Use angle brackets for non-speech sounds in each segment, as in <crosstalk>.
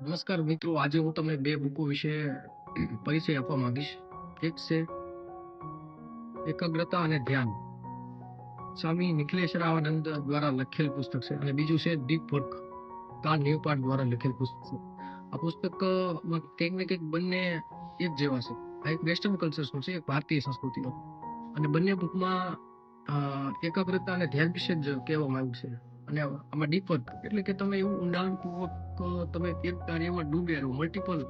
નમસ્કાર મિત્રો, આજે હું તમને બે બુકો વિશે પરિચય આપવા માંગીશ. એક છે એકાગ્રતા અને ધ્યાન. સ્વામી નિખિલેશ રાવાનંદ દ્વારા લખેલ પુસ્તક છે અને બીજું છે ડીપ વર્ક કાન ન્યુપાર્ટ દ્વારા લખેલ પુસ્તક છે. આ પુસ્તકમાં કંઈક ને કંઈક બંને એક જેવા છે. આ એક વેસ્ટર્ન કલ્ચરનું છે, એક ભારતીય સંસ્કૃતિનો. અને બંને બુકમાં એકાગ્રતા અને ધ્યાન વિશે જ કહેવામાં આવ્યું છે. અને આમાં ડીપ એટલે કે તમે એવું ઊંડાણપૂર્વક, તમે એક કાર્યમાં ડૂબે રહો મલ્ટિપલ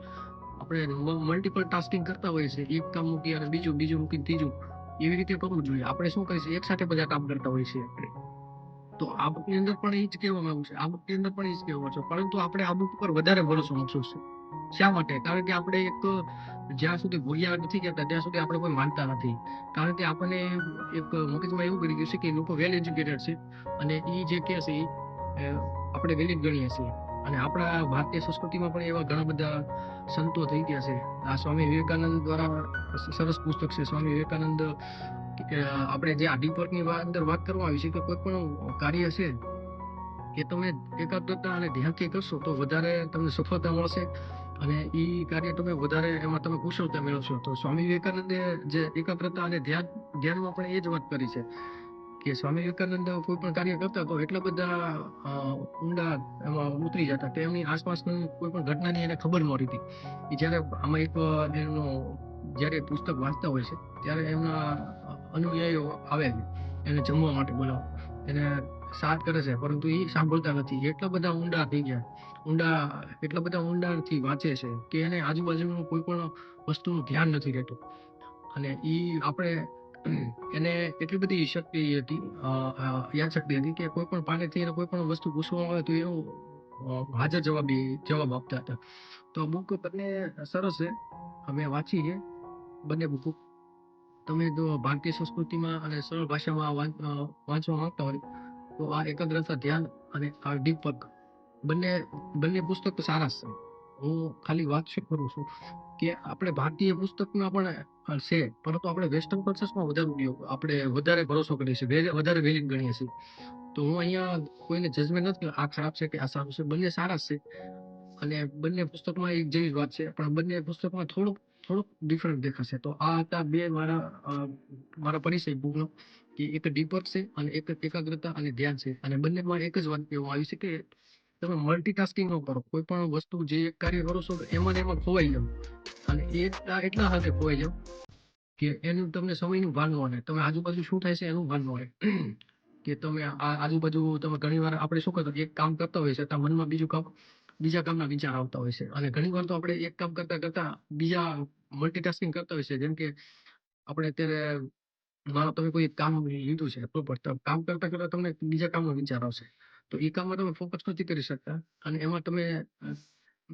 આપણે મલ્ટિપલ ટાસ્કિંગ કરતા હોઈએ છીએ, એક કામ મૂકી અને બીજું બીજું મૂકી ત્રીજું, એવી રીતે કરવું જોઈએ. આપણે શું કરીએ છીએ? એક સાથે બધા કામ કરતા હોઈએ છીએ તો આ બુકની અંદર પણ એ જ કહેવામાં આવ્યું છે. આ બુકની અંદર પણ એ જ કહેવામાં છે. પરંતુ આપણે આ બુક પર વધારે ભરોસો મૂકશું. છે શા માટે? કારણ કે આપણે એક જ્યાં સુધી ભૂલ્યા નથી કહેતા ત્યાં સુધી આપણે કોઈ માનતા નથી. કારણ કે આપણને એક મગજમાં એવું કરી ગયું છે કે લોકો વેલ એજ્યુકેટેડ છે અને એ જે કહે છે આપણે વેલિડ ગણીએ છીએ. અને આપણા ભારતીય સંસ્કૃતિમાં પણ એવા ઘણા બધા સંતો થઈ ગયા છે. આ સ્વામી વિવેકાનંદ દ્વારા સરસ પુસ્તક છે. સ્વામી વિવેકાનંદ આપણે જે આ ડીપ વર્કની અંદર વાત કરવામાં આવી છે કે કોઈ પણ કાર્ય છે એ તમે એકાગ્રતા અને ધ્યાનથી કરશો તો વધારે તમને સફળતા મળશે. અને એ કાર્ય તમે વધારે એમાં તમે કુશળતા મેળવશો તો સ્વામી વિવેકાનંદે જે એકાગ્રતા અને ધ્યાન, ધ્યાનમાં પણ એ જ વાત કરી છે કે સ્વામી વિવેકાનંદ કોઈ પણ કાર્ય કરતા તો એટલા બધા ઊંડા એમાં ઉતરી જતા કે એમની આસપાસની કોઈ પણ ઘટનાની એને ખબર ન રહેતી. એ જ્યારે આમાં એક એમનો જ્યારે પુસ્તક વાંચતા હોય છે ત્યારે એમના અનુયાયીઓ આવે એને જમવા માટે બોલાવો એને સાથ કરે છે પરંતુ એ સાંભળતા નથી. એટલા બધા ઊંડા થઈ ગયા. ઊંડા એટલા બધા ઊંડાણથી વાંચે છે કે એને આજુબાજુનું કોઈ પણ વસ્તુનું ધ્યાન નથી રહેતું. અને એ આપણે એને એટલી બધી શક્તિ હતી અ, અ, યાદ શક્તિ હતી કે કોઈ પણ પાસેથી એને કોઈ પણ વસ્તુ પૂછવામાં આવે તો એનું હાજર જવાબી જવાબ આપતા હતા. તો બુક બંને સરસ છે. અમે વાંચી છે બંને બુક તમે જો ભારતીય સંસ્કૃતિમાં અને સરળ ભાષામાં વાંચવા માંગતા હોય તો આ એકાગ્રતા, ધ્યાન અને આ દીપક બંને બંને પુસ્તક સારા છે. હું ખાલી વાત શું કરું છું કે આપણે ભારતીય પુસ્તકમાં પણ છે, પરંતુ આપણે વેસ્ટર્ન કલ્ચર્સમાં વધારે ઉપયોગ, આપણે વધારે ભરોસો કરીએ છીએ વધારે વેલિંગ ગણીએ છીએ. તો હું અહીંયા કોઈને જજમેન્ટ નથી, આ ખરાબ છે કે આ સારું છે, બંને સારા છે. અને બંને પુસ્તકમાં એક જેવી જ વાત છે, પણ બંને પુસ્તકમાં થોડુંક થોડુંક ડિફરન્ટ દેખાશે. તો આ હતા બે મારા મારા પરિચય બુકનો કે એક ડીપર છે અને એક એકાગ્રતા અને ધ્યાન છે. અને બંનેમાં એક જ વાત એવું આવી છે કે તમે મલ્ટીટાસ્કિંગ ન કરો. કોઈ પણ વસ્તુ જે કાર્ય કરો છો એમાં ને એમાં ખોવાઈ જાવ અને એ એટલા હાથે ખોવાઈ જાવ કે એનું તમને સમયનું ભાન ન રહે. તમે આજુબાજુ શું થાય છે એનું ભાન ન રહે. <clears throat> કે તમે આજુબાજુ તમે ઘણીવાર આપણે શું કરતા એક કામ કરતા હોય છે તો મનમાં બીજું કામ, બીજા કામના વિચાર આવતા હોય છે. અને ઘણી વાર તો આપણે એક કામ કરતા કરતા બીજા મલ્ટીટાસ્કિંગ કરતા હોય છે જેમ કે આપણે અત્યારે માનો તમે કોઈ એક કામ લીધું છે પ્રોપર કામ કરતા કરતા તમને બીજા કામનો વિચાર આવશે. તો એ કામમાં તમે ફોકસ નથી કરી શકતા અને એમાં તમે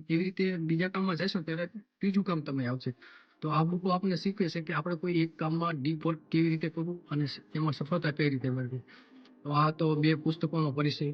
એવી રીતે બીજા કામમાં જશો ત્યારે ત્રીજું કામ તમે આવશે. તો આ બુકો આપણને શીખવે છે કે આપણે કોઈ એક કામમાં ડીપ વર્ક કેવી રીતે કરવું અને એમાં સફળતા કઈ રીતે મળવી. તો આ તો બે પુસ્તકોનો પરિચય.